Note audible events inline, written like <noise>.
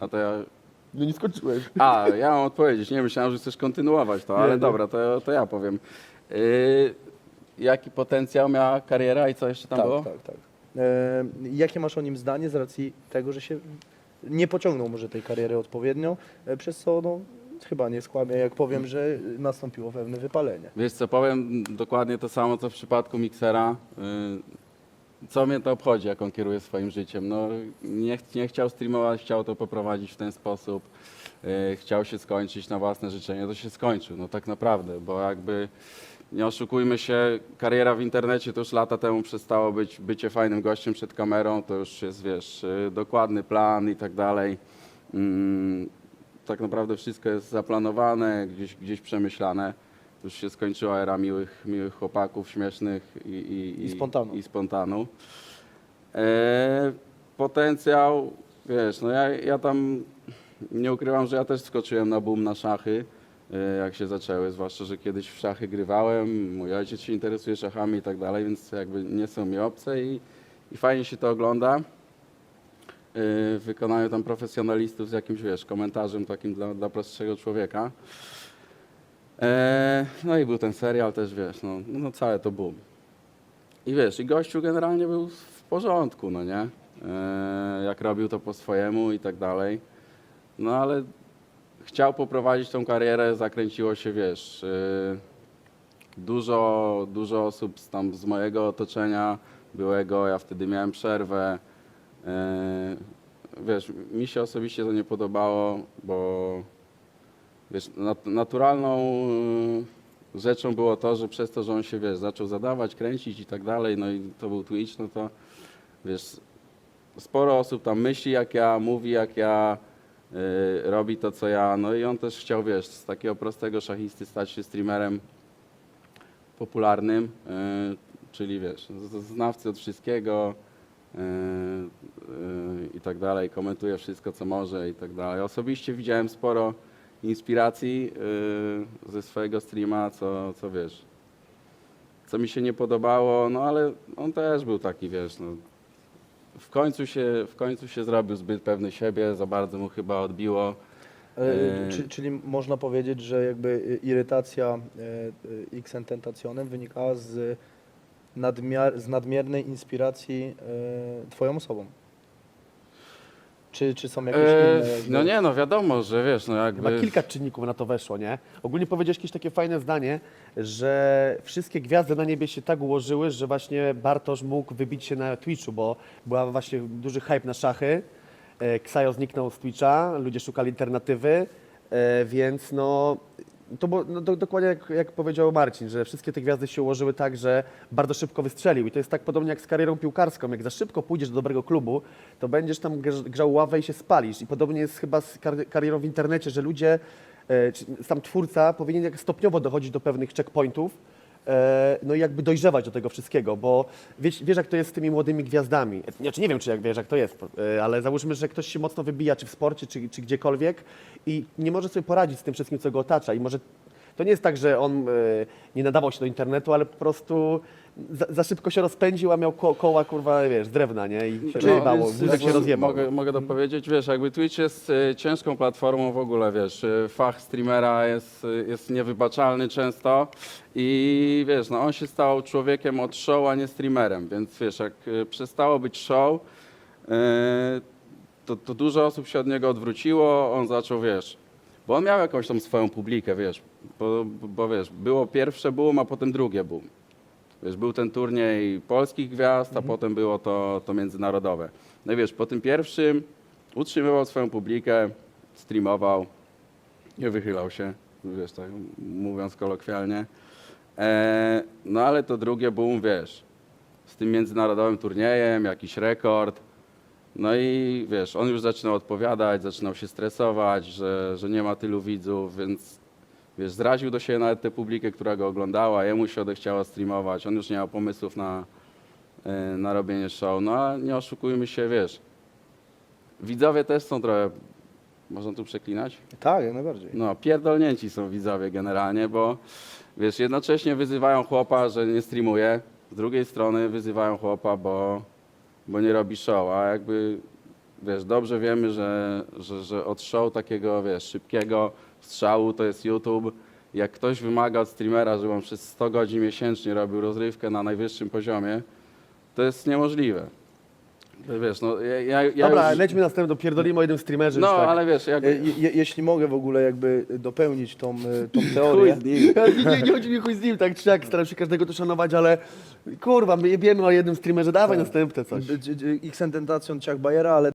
A to ja... No nie skończyłeś. A, ja mam odpowiedzieć. Nie myślałem, że chcesz kontynuować to, ale Nie, dobra, to, to ja powiem. Yy, jaki potencjał miała kariera i co jeszcze tam tak, było? tak, tak. E, jakie masz o nim zdanie z racji tego, że się nie pociągnął może tej kariery odpowiednio, e, przez co no, chyba nie skłamię, jak powiem, że nastąpiło pewne wypalenie. Wiesz co, powiem dokładnie to samo, co w przypadku miksera. Yy, Co mnie to obchodzi, jak on kieruje swoim życiem? No, nie, nie chciał streamować, chciał to poprowadzić w ten sposób. Yy, Chciał się skończyć na własne życzenie, to się skończył, no tak naprawdę, bo jakby nie oszukujmy się, kariera w internecie to już lata temu przestało być bycie fajnym gościem przed kamerą, to już jest, wiesz, yy, dokładny plan i tak dalej. Mm, Tak naprawdę wszystko jest zaplanowane, gdzieś, gdzieś przemyślane. Już się skończyła era miłych, miłych chłopaków, śmiesznych i, i, I spontanu. I spontanu. E, potencjał, wiesz, no ja, ja tam nie ukrywam, że ja też skoczyłem na boom na szachy, e, jak się zaczęły, zwłaszcza, że kiedyś w szachy grywałem, mój ojciec się interesuje szachami i tak dalej, więc jakby nie są mi obce i, i fajnie się to ogląda. E, w wykonaniu tam profesjonalistów z jakimś, wiesz, komentarzem takim dla, dla prostszego człowieka. E, no i był ten serial też, wiesz, no, no całe to boom. I wiesz, i gościu generalnie był w porządku, no nie? E, jak robił to po swojemu i tak dalej. No ale chciał poprowadzić tą karierę, zakręciło się, wiesz, e, dużo, dużo osób z, tam z mojego otoczenia byłego, ja wtedy miałem przerwę. Wiesz, mi się osobiście to nie podobało, bo wiesz, nat- naturalną y, rzeczą było to, że przez to, że on się, wiesz, zaczął zadawać, kręcić i tak dalej, no i to był Twitch, no to, wiesz, sporo osób tam myśli jak ja, mówi jak ja, y, robi to, co ja, no i on też chciał, wiesz, z takiego prostego szachisty stać się streamerem popularnym, y, czyli, wiesz, znawcy od wszystkiego, y, y, i tak dalej, komentuje wszystko, co może i tak dalej. Osobiście widziałem sporo inspiracji y, ze swojego streama, co, co wiesz, co mi się nie podobało, no ale on też był taki, wiesz, no, w końcu się, w końcu się zrobił zbyt pewny siebie, za bardzo mu chyba odbiło. E, E, czy, czyli można powiedzieć, że jakby irytacja e, e, X Tentacionem wynikała z, nadmiar, z nadmiernej inspiracji e, twoją osobą? Czy, czy są jakieś E, inne? jakby- no nie, no wiadomo, że wiesz, no jakby... Chyba kilka czynników na to weszło, nie? Ogólnie powiedziałeś jakieś takie fajne zdanie, że wszystkie gwiazdy na niebie się tak ułożyły, że właśnie Bartosz mógł wybić się na Twitchu, bo była właśnie duży hype na szachy. E, Ksajo zniknął z Twitcha, ludzie szukali alternatywy, e, więc no to było no, do, dokładnie jak, jak powiedział Marcin, że wszystkie te gwiazdy się ułożyły tak, że bardzo szybko wystrzelił. I to jest tak podobnie jak z karierą piłkarską. Jak za szybko pójdziesz do dobrego klubu, to będziesz tam grz- grzał ławę i się spalisz. I podobnie jest chyba z kar- karierą w internecie, że ludzie, e, sam twórca powinien jak stopniowo dochodzić do pewnych checkpointów, no i jakby dojrzewać do tego wszystkiego, bo wiesz, wiesz jak to jest z tymi młodymi gwiazdami. Znaczy nie wiem, czy jak wiesz, jak to jest, e, ale załóżmy, że ktoś się mocno wybija, czy w sporcie, czy, czy gdziekolwiek i nie może sobie poradzić z tym wszystkim, co go otacza i może to nie jest tak, że on e, nie nadawał się do internetu, ale po prostu za, za szybko się rozpędził, a miał ko koła, kurwa, wiesz, z drewna, nie? I się Czyli- rozjebało, więc wózek się rozjebał. Mogę, mogę to powiedzieć, wiesz, jakby Twitch jest y, ciężką platformą w ogóle, wiesz, y, fach streamera jest, y, jest niewybaczalny często i wiesz, no on się stał człowiekiem od show, a nie streamerem, więc wiesz, jak y, przestało być show, y, to, to dużo osób się od niego odwróciło, on zaczął, wiesz, bo on miał jakąś tą swoją publikę, wiesz, bo, bo wiesz, było pierwsze boom, a potem drugie boom. Wiesz, był ten turniej polskich gwiazd, a potem było to, to międzynarodowe. No i wiesz, po tym pierwszym utrzymywał swoją publikę, streamował, nie wychylał się, wiesz, tak mówiąc kolokwialnie. E, no ale to drugie boom, wiesz, z tym międzynarodowym turniejem, jakiś rekord. No i wiesz, on już zaczynał odpowiadać, zaczynał się stresować, że, że nie ma tylu widzów, więc wiesz, zraził do siebie nawet tę publikę, która go oglądała, jemu się odechciało streamować, on już nie miał pomysłów na, e, na robienie show. No a nie oszukujmy się, wiesz, widzowie też są trochę, można tu przeklinać? Tak, jak najbardziej. No, pierdolnięci są widzowie generalnie, bo wiesz, jednocześnie wyzywają chłopa, że nie streamuje, z drugiej strony wyzywają chłopa, bo, bo nie robi show, a jakby wiesz, dobrze wiemy, że, że, że od show takiego, wiesz, szybkiego strzału to jest YouTube. Jak ktoś wymaga od streamera, żeby on przez 100 godzin miesięcznie robił rozrywkę na najwyższym poziomie, to jest niemożliwe. Wiesz, no ja, ja, Dobra, już... lećmy następnie, dopierdolimy o jednym streamerze No, już tak. ale wiesz, jak... E, je, jeśli mogę w ogóle jakby dopełnić tą, e, tą <laughs> Chuj teorię. z nim. <laughs> nie, nie, nie chodzi mi chuj z nim, tak czy jak, staram się każdego to szanować, ale kurwa, my jebiemy o jednym streamerze, dawaj następne coś. X-Tentacion Ciach Bajera, ale